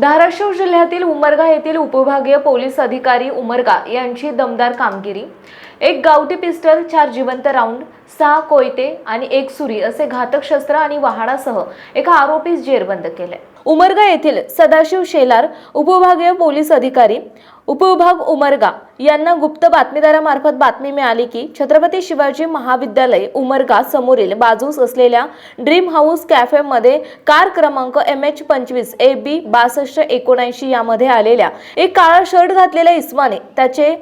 धाराशिव जिल्ह्यातील उमरगा येथील उपविभागीय पोलीस अधिकारी उमरगा यांची दमदार कामगिरी. एक गावठी पिस्टल चार जिवंत राऊंड सहा कोयते आणि एक सुरी असे घातक शस्त्र आणि वाहनासह एका आरोपीस जेरबंद केले. उमरगा येथील सदाशिव शेलार उपविभागीय पोलीस अधिकारी उपविभाग उमरगा यांना गुप्त बातमीदारामार्फत बातमी मिळाली की छत्रपती शिवाजी महाविद्यालय उमरगा समोरील बाजूस असलेल्या ड्रीम हाऊस कॅफेमध्ये कार क्रमांक एम एच पंचवीस ए बी बासष्ट एकोणऐंशी यामध्ये आलेल्या एक काळा शर्ट घातलेल्या इस्माने त्याचे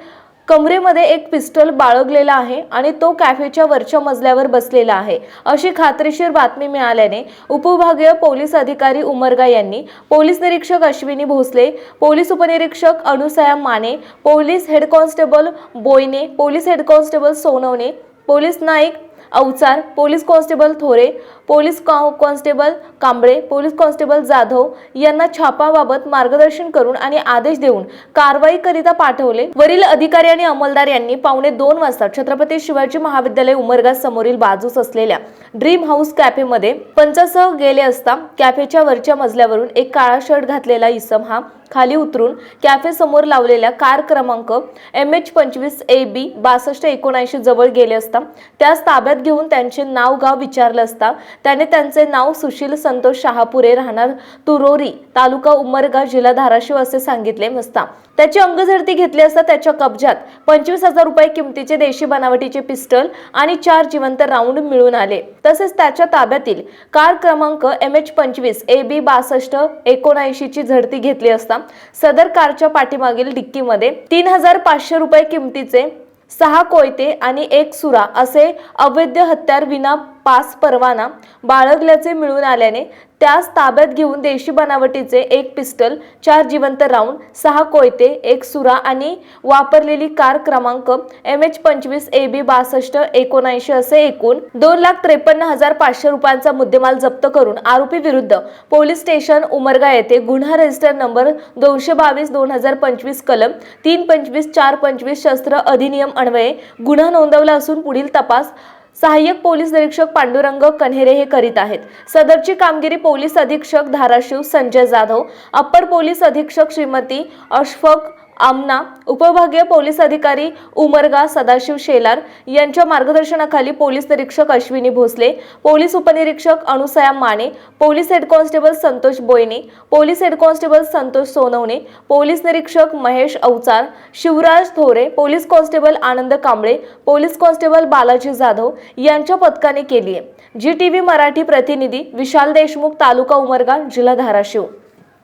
कमरेमध्ये एक पिस्टल बाळगलेला आहे आणि तो कॅफेच्या वरच्या मजल्यावर बसलेला आहे. अशी खात्रीशीर बातमी मिळाल्याने उपविभागीय पोलीस अधिकारी उमरगा यांनी पोलीस निरीक्षक अश्विनी भोसले पोलीस उपनिरीक्षक Anusaya Mane police head constable Boyne police head constable Sonawane police Naik Avchar police constable Thore police con- constable Kamble police constable Jadhav यांना छापाबाबत मार्गदर्शन करून आणि आदेश देऊन कारवाईकरिता पाठवले. वरील अधिकारी आणि अंमलदार यांनी पावणे दोन वाजता छत्रपती शिवाजी महाविद्यालय उमरगा समोरील बाजूस असलेल्या ड्रीम हाऊस कॅफेमध्ये पंचासह गेले असता कॅफेच्या वरच्या मजल्यावरून एक काळा शर्ट घातलेला इसम हा खाली उतरून कॅफे समोर लावलेल्या कार क्रमांक एम एच पंचवीस ए बी बासष्ट एकोणऐंशी जवळ गेले असता त्यास ताब्यात घेऊन त्यांचे नाव गाव विचारलं असता त्याने त्यांचे नाव सुशील संतोष शहापुरे राहणार तुरोरी तालुका उमरगा जिल्हा धाराशिव असे सांगितले असता त्याची अंगझडती घेतली असता त्याच्या कब्जात पंचवीस हजार रुपये किमतीचे देशी बनावटीचे पिस्टल आणि चार जिवंत राऊंड मिळून आले. तसेच त्याच्या ताब्यातील कार क्रमांक एम एच पंचवीस ए बी बासष्ट एकोणऐंशीची झडती घेतली असता सदर कारच्या पाठीमागील डिक्कीमध्ये तीन हजार पाचशे रुपये किमतीचे सहा कोयते आणि एक सुरा असे अवैध हत्यार विना पास परवाना बाळगल्याचे मिळून आल्याने त्यास ताब्यात घेऊन देशी बनावटीचे एक पिस्टल चार जिवंत राऊंड सहा कोयते एक सुरा आणि वापरलेली कार क्रमांक एम एच पंचवीस ए बी बासष्ट एकोणऐंशी असे एकूण दोन लाख त्रेपन्न हजार पाचशे रुपयांचा मुद्देमाल जप्त करून आरोपी विरुद्ध पोलीस स्टेशन उमरगा येथे गुन्हा रजिस्टर नंबर दोनशे बावीस दोन हजार पंचवीस कलम तीन पंचवीस चार पंचवीस शस्त्र अधिनियम अन्वये गुन्हा नोंदवला असून पुढील तपास सहाय्यक पोलीस निरीक्षक पांडुरंग कन्हेरे हे करीत आहेत. सदरची कामगिरी पोलीस अधीक्षक धाराशिव संजय जाधव अप्पर पोलीस अधीक्षक श्रीमती अशफक आमना उपविभागीय पोलीस अधिकारी उमरगा सदाशिव शेलार यांच्या मार्गदर्शनाखाली पोलीस निरीक्षक अश्विनी भोसले पोलीस उपनिरीक्षक Anusaya Mane police head constable Santosh Boyne police head constable Santosh Sonawane police निरीक्षक Mahesh Avchar Shivraj Thore police constable Anand Kamble police constable Balaji Jadhav यांच्या पथकाने केली आहे. जी टी व्ही मराठी प्रतिनिधी विशाल देशमुख तालुका उमरगा जिल्हा धाराशिव.